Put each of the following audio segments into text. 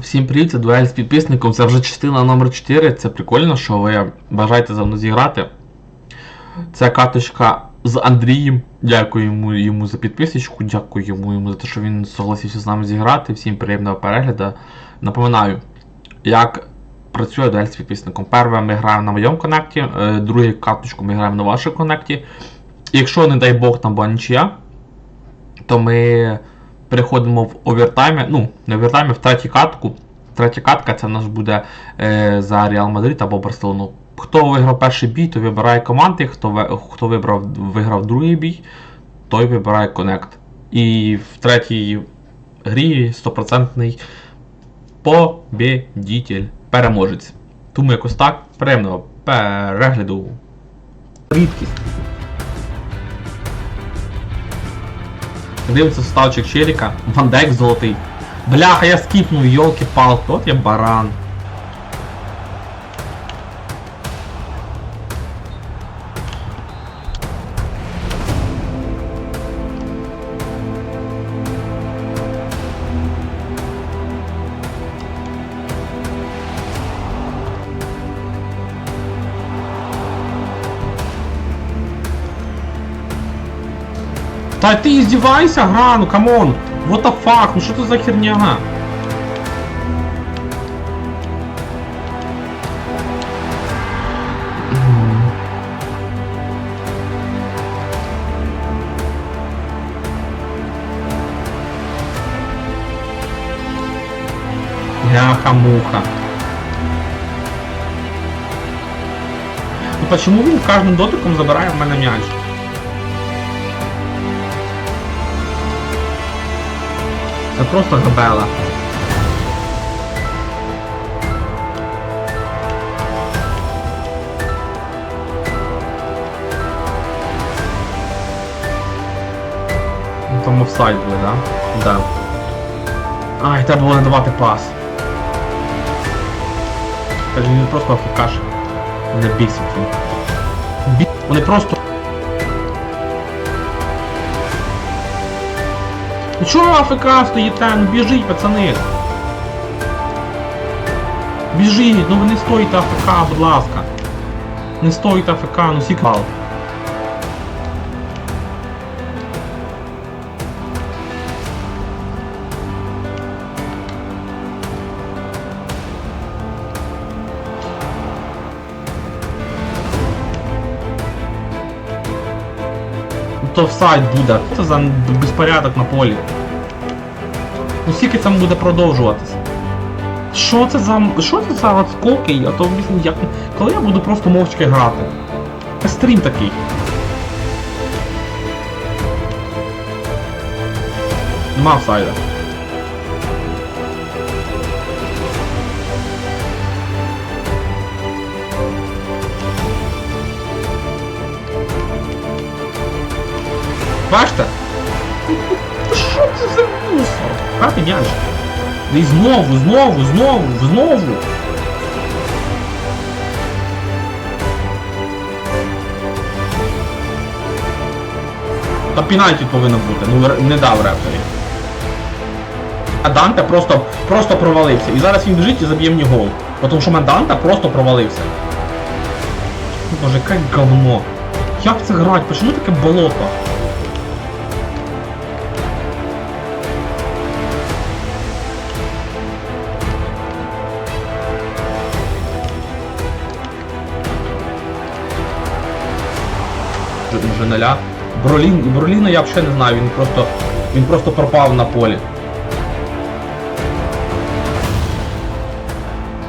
Всім привіт, це дуель з підписником. Це вже частина номер 4. Це прикольно, що ви бажаєте за мною зіграти. Це каточка з Андрієм. Дякую йому, йому за підписочку, дякую йому, йому за те, що він согласився з нами зіграти. Всім приємного перегляду. Напоминаю, як працює дуель з підписником. Перше ми граємо на моєму коннекті, е, другу каточку ми граємо на вашому коннекті. Якщо, не дай Бог, там була нічия, то ми переходимо в овертаймі, ну, не овертаймі, в третю катку. Третя катка це в нас буде е, за Реал Мадрид або Барселону. Хто виграв перший бій, той вибирає команди, хто, хто вибрав, виграв другий бій, той вибирає коннект. І в третій грі 100% победитель, переможець. Тому якось так, приємного перегляду. Рідкість. Дивиться ставчик челіка, Вандайк золотий. Бляха, я скіпнув, йолки палки от я баран. Та ти издевайся, гра, ну камон! What the fuck, ну що це за херня? Ляха-муха. Ну почему він кожним дотиком забирає в мене м'яч? Це просто габела. Ну, Там офсайд буде, да? Да. Ай, треба було не давати пас. Каже, він просто афікаш. Не бісить він. Бі... Вони просто. Ну чого АФК стоїте? Ну біжіть, пацани. Біжіть, ну ви не стоїте АФК, будь ласка. Не стоїте АФК, ну сіквал. То офсайд буде. Це за безпорядок на полі? Ну скільки це буде продовжуватись? Що це за. Що це за отскоки? А то як. Коли я буду просто мовчки грати? Це стрім такий. Нема офсайда. Бачите? Що це за мусор? Хати м'яч. І знову, знову, знову, знову. Та пенальті повинно бути, ну не дав рефері. А Данте просто, просто провалився. І зараз він біжить і заб'є мені гол. Тому що Данте просто провалився. Боже, яке говно. Як це грати? Почему таке болото? Ж- Женеля. Бролін, Броліна я взагалі не знаю, він просто, він просто пропав на полі.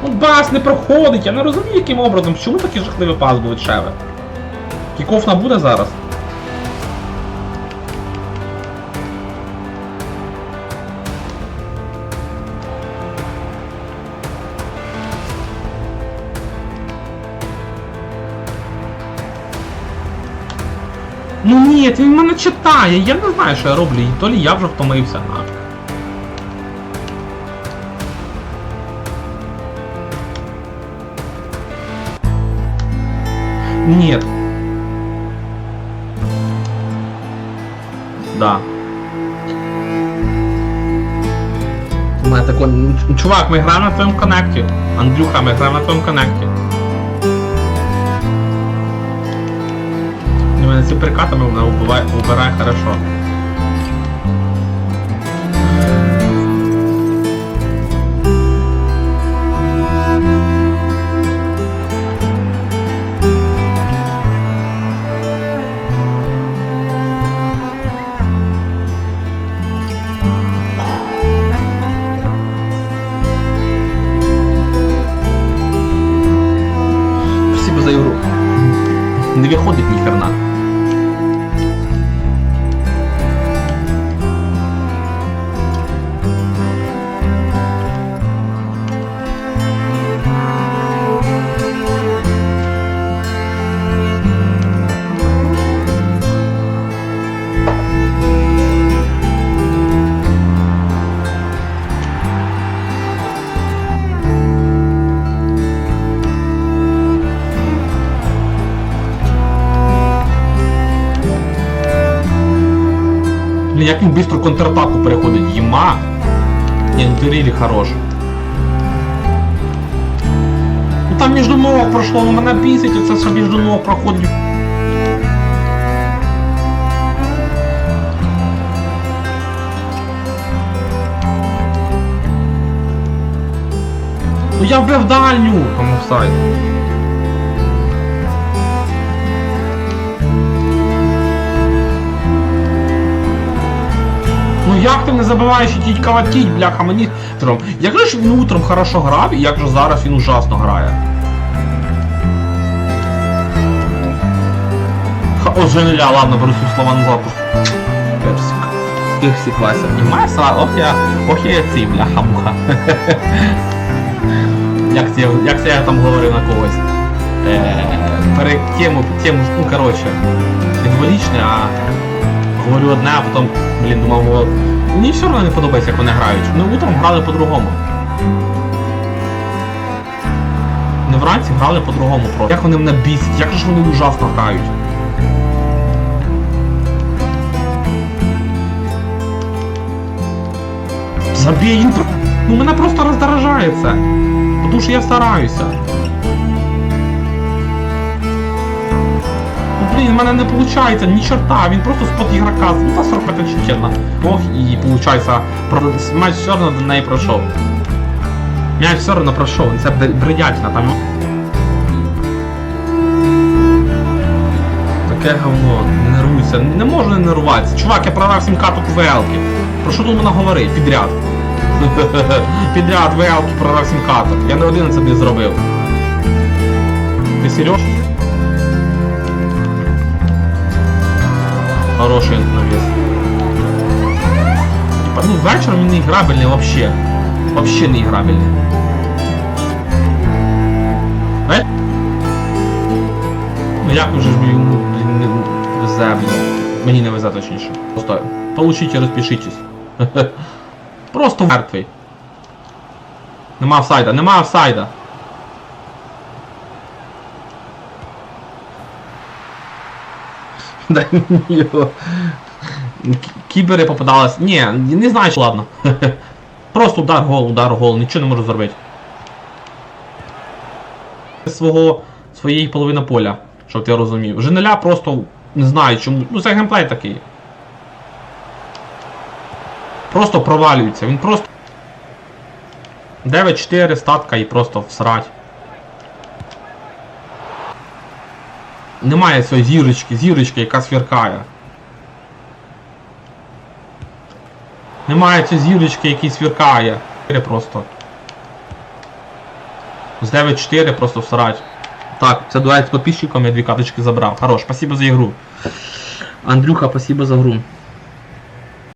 Ну бас не проходить, я не розумію яким образом, чому такий жахливий пас був від Шеви? Кіков набуде зараз? Ну ні, він мене читає, я не знаю, що я роблю, то лі я вже втомився, нахуй. Нет. Да. мене тако. Чувак, ми граємо на твоєму коннекті. Андрюха, ми граємо на твоєму коннекті. Перекатами вона вбиває, вбирає хорошо. За игру. Не виходить ни хрена. Як він быстро контратаку переходить. Єма. Ні, ну ти рілі хорош. Ну там між ног пройшло, ну мене бісить, оце що між ног проходить. Ну я вбив дальню! Там офсайд. Як ти не забуваєш ітіть калатіть, бляха, мені. Як же ж він утром хорошо грав, і як же зараз він ужасно грає. Ха, О, Женеля, ладно, беру слова назад. Персик. Персик, Вася. Сра... Ох я, ох я цей, бляха, муха. як, це, як це я там говорив на когось. Е, перед тему, тему, ну короче, не а говорю одне, а потім, блін, думав, мені все одно не подобається, як вони грають. Ми утром грали по-другому. Не вранці грали по-другому просто. Як вони мене бісять, як ж вони ужасно грають. Про- ну мене просто роздражає це. Тому що я стараюся. Блін, в мене не виходить ні чорта, він просто спот ігрока, ну та 45 чечена. Ох, і виходить, матч все одно до неї пройшов. М'яч все одно пройшов, це бр- бредятина там. Таке говно, нервуйся, не можу не нервуватися. Чувак, я продав 7 каток ВЛки. Про що тут вона говорить? Підряд. Підряд ВЛки продав 7 каток. Я не один це не зробив. Ти Сереж? Хороший навес. Типа, ну вечором він не іграбельний вообще. Вообще не іграбельний. Ве- Ну як вже ж йому, блін, не везе, блін. Мені не везе точніше. Просто получите, розпишитесь. Просто мертвий. Нема офсайда, нема офсайда. Да. К- Кібери попадались. Ні, не знаю, що ладно. Просто удар гол, удар гол, нічого не можу зробити. Свого, своєї половини поля, щоб ти розумів. Женеля просто не знаю чому. Ну це геймплей такий. Просто провалюється, він просто. 9-4 статка і просто всрать. Немає цієї зірочки, зірочки, яка сверкає. Немає цієї зірочки, який сверкає. просто. З 9-4 просто всрать. Так, це дуель з підписчиком, я дві карточки забрав. Хорош, спасибо за ігру. Андрюха, спасибо за гру.